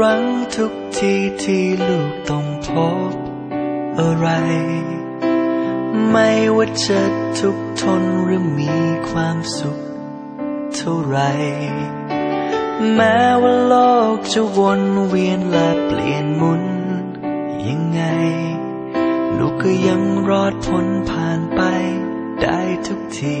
ครั้งทุกทีที่ลูกต้องพบอะไร ไม่ว่าจะทุกทนหรือมีความสุขเท่าไร แม้ว่าโลกจะวนเวียนและเปลี่ยนหมุนยังไง ลูกก็ยังรอดพ้นผ่านไปได้ทุกที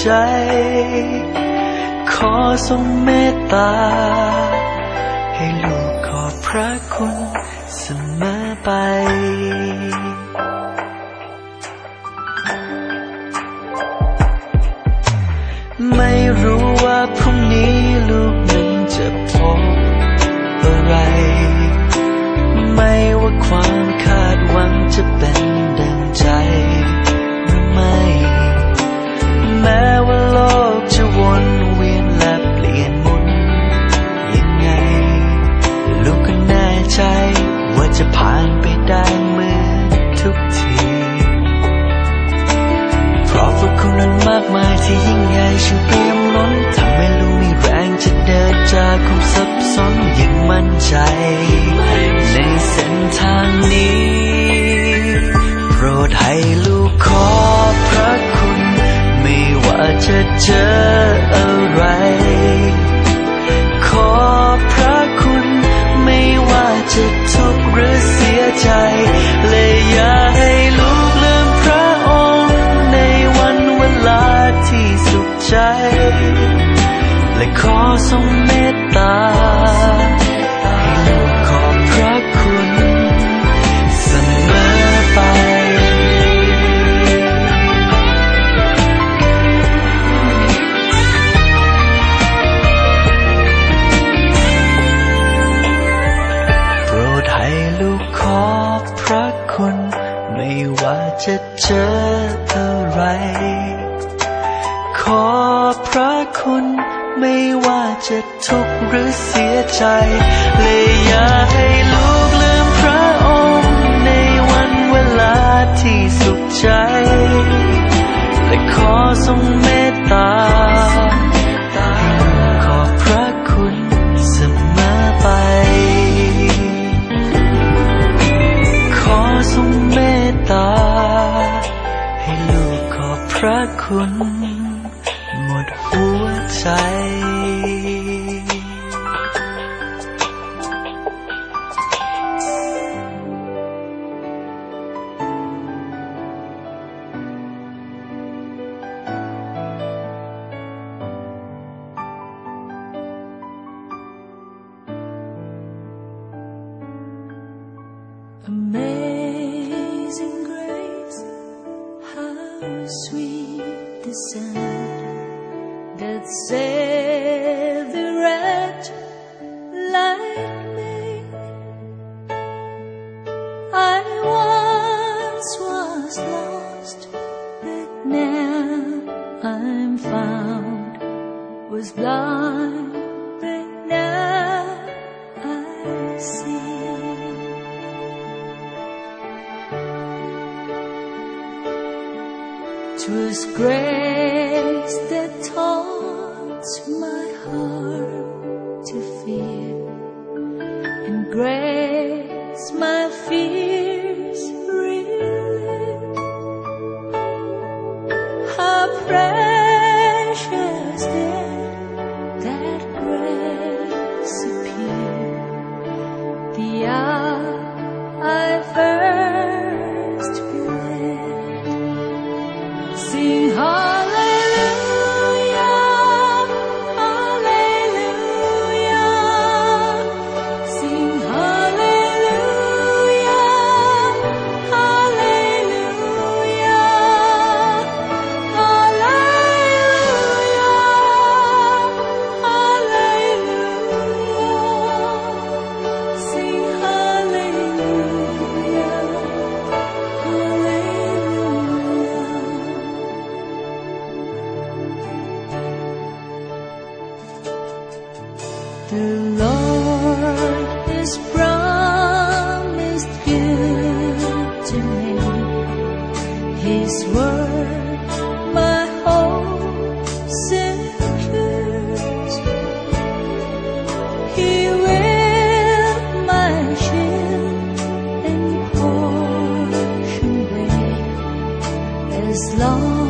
ใจ ขอทรงเมตตา ให้ลูกขอบพระคุณเสมอไปไม่รู้ว่าพรุ่งนี้ลูกนั้นจะพบอะไร ไม่ว่าความคาดหวังจะเป็น ฉันเตรียมล้นทำให้ลูกมีแรงจะเดินจากความสับสนอย่างมั่นใจ ในเส้นทางนี้ โปรดให้ลูกขอพระคุณ ไม่ว่าจะเจอ ทรงเมตตา ให้ลูกขอบพระคุณเสมอไป โปรดให้ลูกขอบพระคุณ ไม่ว่าจะเจออะไร ขอบพระคุณ ไม่ว่าจะทุกข์หรือเสียใจและอย่าให้ลูกลืมพระองค์ในวันเวลาที่สุขใจ และขอทรงเมตตาให้ลูกขอบพระคุณเสมอไป ขอทรงเมตตา ให้ลูกขอบพระคุณ ว that saved the wretch like me. I once was lost, but now I'm found. Was blind, but now I see. Twas grace precious then that grace appeared, the hour I first. Sing His word, my hope secures. He will my shield and portion bear as long